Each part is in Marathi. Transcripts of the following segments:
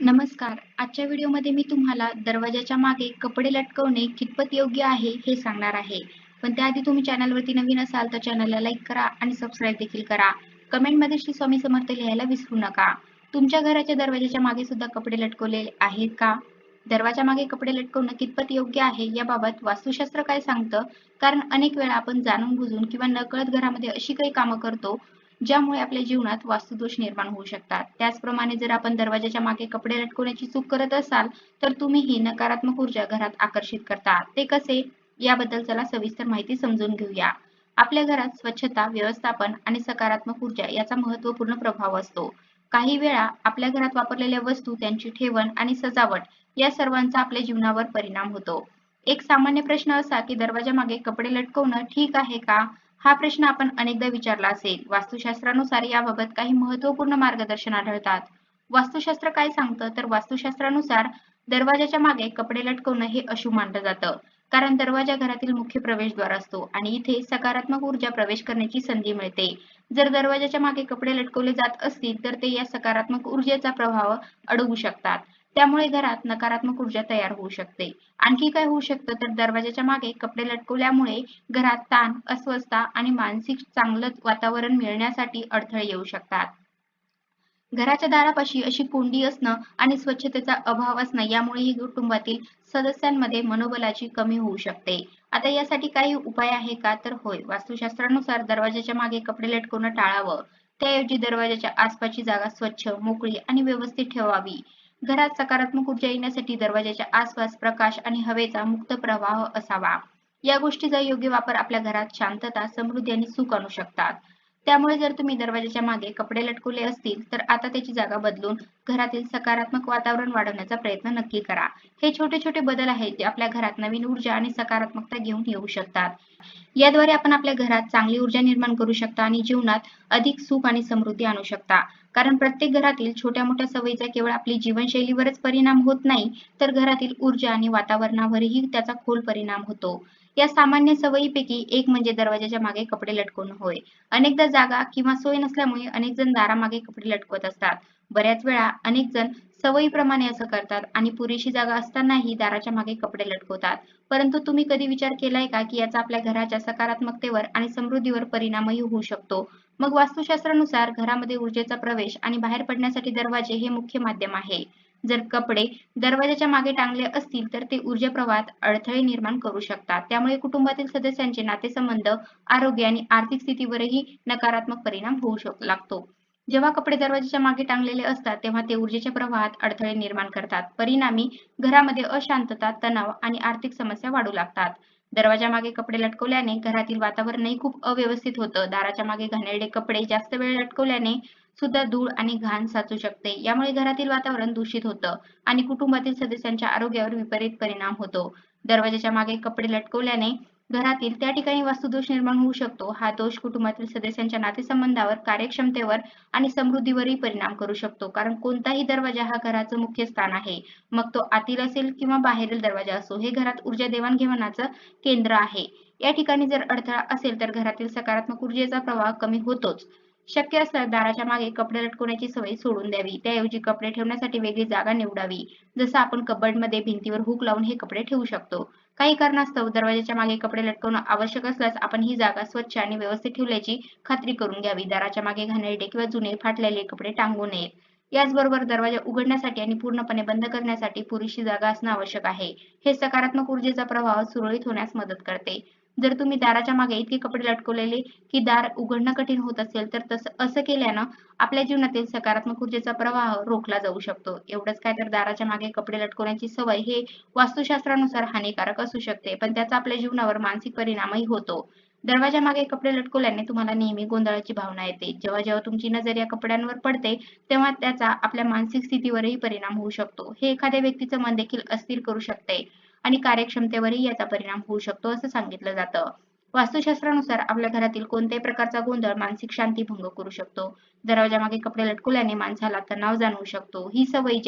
नमस्कार. आजच्या व्हिडिओमध्ये मी तुम्हाला दरवाजाच्या मागे कपडे लटकवणे कितपत योग्य आहे हे सांगणार आहे. पण त्याआधी तुम्ही चॅनलवरती नवीन असाल तर चॅनलला लाईक करा आणि सबस्क्राईब देखील करा. कमेंटमध्ये श्री स्वामी समर्थ लिहायला विसरू नका. तुमच्या घराच्या दरवाजाच्या मागे सुद्धा कपडे लटकवलेले आहेत का? दरवाजा मागे कपडे लटकवणं कितपत योग्य आहे याबाबत वास्तुशास्त्र काय सांगतं? कारण अनेक वेळा आपण जाणून बुजून किंवा नकळत घरामध्ये अशी काही कामं करतो ज्यामुळे आपल्या जीवनात वास्तुदोष निर्माण होऊ शकतात. त्याचप्रमाणे जर आपण दरवाजाच्या मागे कपडे लटकवण्याची चूक करत असाल तर तुम्ही ही नकारात्मक ऊर्जा घरात आकर्षित करता. ते कसे? याबद्दल चला सविस्तर माहिती समजून घेऊया. आपल्या घरात स्वच्छता व्यवस्थापन आणि सकारात्मक ऊर्जा याचा महत्त्वपूर्ण प्रभाव असतो. काही वेळा आपल्या घरात वापरलेल्या वस्तू त्यांची ठेवण आणि सजावट या सर्वांचा आपल्या जीवनावर परिणाम होतो. एक सामान्य प्रश्न असा की दरवाजा मागे कपडे लटकवणं ठीक आहे का? हा प्रश्न आपण अनेकदा विचारला असेल. वास्तुशास्त्रानुसार याबाबत काही महत्त्वपूर्ण मार्गदर्शन आढळतात. वास्तुशास्त्र काय सांगतं? तर वास्तुशास्त्रानुसार दरवाजाच्या मागे कपडे लटकवणं हे अशुभ मानलं जातं. कारण दरवाजा घरातील मुख्य प्रवेशद्वार असतो आणि इथे सकारात्मक ऊर्जा प्रवेश करण्याची संधी मिळते. जर दरवाजाच्या मागे कपडे लटकवले जात असतील तर ते या सकारात्मक ऊर्जेचा प्रभाव अडवू शकतात. त्यामुळे घरात नकारात्मक ऊर्जा तयार होऊ शकते. आणखी काय होऊ शकतं? तर दरवाजाच्या मागे कपडे लटकवल्यामुळे घरात ताण अस्वस्थता आणि मानसिक चांगलं वातावरण मिळण्यासाठी अडथळे येऊ शकतात. घराच्या दारापाशी अशी कोंडी असणं आणि स्वच्छतेचा अभाव असणं यामुळेही कुटुंबातील सदस्यांमध्ये मनोबलाची कमी होऊ शकते. आता यासाठी काही उपाय आहे का? तर होय वास्तुशास्त्रानुसार दरवाजाच्या मागे कपडे लटकवणं टाळावं. त्याऐवजी दरवाजाच्या आसपासची जागा स्वच्छ मोकळी आणि व्यवस्थित ठेवावी. घरात सकारात्मक ऊर्जा येण्यासाठी दरवाजाच्या आसपास प्रकाश आणि हवेचा मुक्त प्रवाह असावा. या गोष्टीचा योग्य वापर आपल्या घरात शांतता समृद्धी आणि सुख आणू शकतात. त्यामुळे जर तुम्ही दरवाजाच्या मागे कपडे लटकवले असतील तर आता त्याची जागा बदलून घरातील सकारात्मक वातावरण वाढवण्याचा प्रयत्न नक्की करा. हे छोटे छोटे बदल आहेत जे आपल्या घरात नवीन ऊर्जा आणि सकारात्मकता घेऊन येऊ शकतात. याद्वारे आपण आपल्या घरात चांगली ऊर्जा निर्माण करू शकता आणि जीवनात अधिक सुख आणि समृद्धी आणू शकता. कारण प्रत्येक घरातील छोट्या मोठ्या सवयीचा केवळ आपली जीवनशैलीवरच परिणाम होत नाही तर घरातील ऊर्जा आणि वातावरणावरही त्याचा खोल परिणाम होतो. या सामान्य सवयीपैकी एक म्हणजे दरवाजाच्या मागे कपडे लटकवणं होय. अनेकदा जागा किंवा सोय नसल्यामुळे अनेक जण दारामागे कपडे लटकवत असतात. बऱ्याच वेळा अनेक जण सवयीप्रमाणे असं करतात आणि पुरेशी जागा असतानाही दाराच्या मागे कपडे लटकवतात. परंतु तुम्ही कधी विचार केलाय का की याचा आपल्या घराच्या सकारात्मकतेवर आणि समृद्धीवर परिणामही होऊ शकतो? मग वास्तुशास्त्रानुसार घरामध्ये ऊर्जेचा प्रवेश आणि बाहेर पडण्यासाठी दरवाजे हे मुख्य माध्यम आहे. जर कपडे दरवाजाच्या मागे टांगले असतील तर ते ऊर्जा प्रवाहात अडथळे निर्माण करू शकतात. त्यामुळे कुटुंबातील सदस्यांचे नातेसंबंध आरोग्य आणि आर्थिक स्थितीवरही नकारात्मक परिणाम होऊ लागतो. जेव्हा कपडे दरवाजाच्या मागे टांगलेले असतात तेव्हा ते ऊर्जेच्या प्रवाहात अडथळे निर्माण करतात. परिणामी घरामध्ये अशांतता तणाव आणि आर्थिक समस्या वाढू लागतात. दरवाजा मागे कपडे लटकवल्याने घरातील वातावरणही खूप अव्यवस्थित होतं. दाराच्या मागे घाणेरडे कपडे जास्त वेळ लटकवल्याने सुद्धा धूळ आणि घाण साचू शकते. यामुळे घरातील वातावरण दूषित होतं आणि कुटुंबातील सदस्यांच्या आरोग्यावर विपरीत परिणाम होतो. दरवाजाच्या मागे कपडे लटकवल्याने घरातील त्या ठिकाणी वास्तुदोष निर्माण होऊ शकतो. हा दोष कुटुंबातील सदस्यांच्या नातेसंबंधावर कार्यक्षमतेवर आणि समृद्धीवरही परिणाम करू शकतो. कारण कोणताही दरवाजा हा घराचं मुख्य स्थान आहे. मग तो आतील असेल किंवा बाहेरील दरवाजा असो हे घरात ऊर्जा देवाणघेवाणाचं केंद्र आहे. या ठिकाणी जर अडथळा असेल तर घरातील सकारात्मक ऊर्जेचा प्रवाह कमी होतोच. शक्य असल्यास दाराच्या मागे कपडे लटकवण्याची सवय सोडून द्यावी. त्याऐवजी कपडे ठेवण्यासाठी वेगळी जागा निवडावी. जसं आपण कबडमध्ये भिंतीवर हुक लावून हे कपडे ठेवू शकतो. काही कारणास्तव दरवाजाच्या मागे कपडे लटकवणं आवश्यक असल्यास आपण ही जागा स्वच्छ आणि व्यवस्थित ठेवल्याची खात्री करून घ्यावी. दाराच्या मागे घाणेरडे किंवा जुने फाटलेले कपडे टांगू नयेत याचबरोबर दरवाजा उघडण्यासाठी आणि पूर्णपणे बंद करण्यासाठी पुरेशी जागा असणं आवश्यक आहे. हे सकारात्मक ऊर्जेचा प्रवाह सुरळीत होण्यास मदत करते. जर तुम्ही दाराच्या मागे इतके कपडे लटकवलेले की दार उघडणं कठीण होत असेल तर तसं असं केल्यानं आपल्या जीवनातील सकारात्मक ऊर्जेचा प्रवाह रोखला जाऊ शकतो. एवढंच काय तर दाराच्या मागे कपडे लटकवण्याची सवय हे वास्तुशास्त्रानुसार हानिकारक असू शकते पण त्याचा आपल्या जीवनावर मानसिक परिणामही होतो. दरवाजा मागे कपडे लटकवल्याने तुम्हाला नेहमी गोंधळाची भावना येते. जेव्हा जेव्हा तुमची नजर या कपड्यांवर पडते तेव्हा त्याचा आपल्या मानसिक स्थितीवरही परिणाम होऊ शकतो. हे एखाद्या व्यक्तीचं मन देखील अस्थिर करू शकते. आणि कार्यक्षमतेवरही याचा परिणाम होऊ शकतो असं सांगितलं जातं. वास्तुशास्त्रानुसार आपल्या घरातील कोणत्याही प्रकारचा गोंधळ मानसिक शांती भंग करू शकतो. दरवाजा मागे कपडे लटकवल्याने माणसाला तणाव जाणवू शकतो. ही सवयी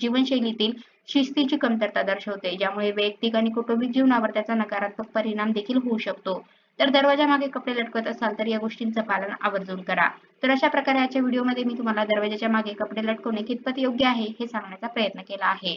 जीवनशैलीतील शिस्तीची कमतरता दर्शवते ज्यामुळे वैयक्तिक आणि कौटुंबिक जीवनावर त्याचा नकारात्मक परिणाम देखील होऊ शकतो. तर दरवाजा मागे कपडे लटकत असाल तर या गोष्टींचं पालन आवर्जून करा. तर अशा प्रकारे आजच्या व्हिडिओमध्ये मी तुम्हाला दरवाजाच्या मागे कपडे लटकवणे कितपत योग्य आहे हे सांगण्याचा प्रयत्न केला आहे.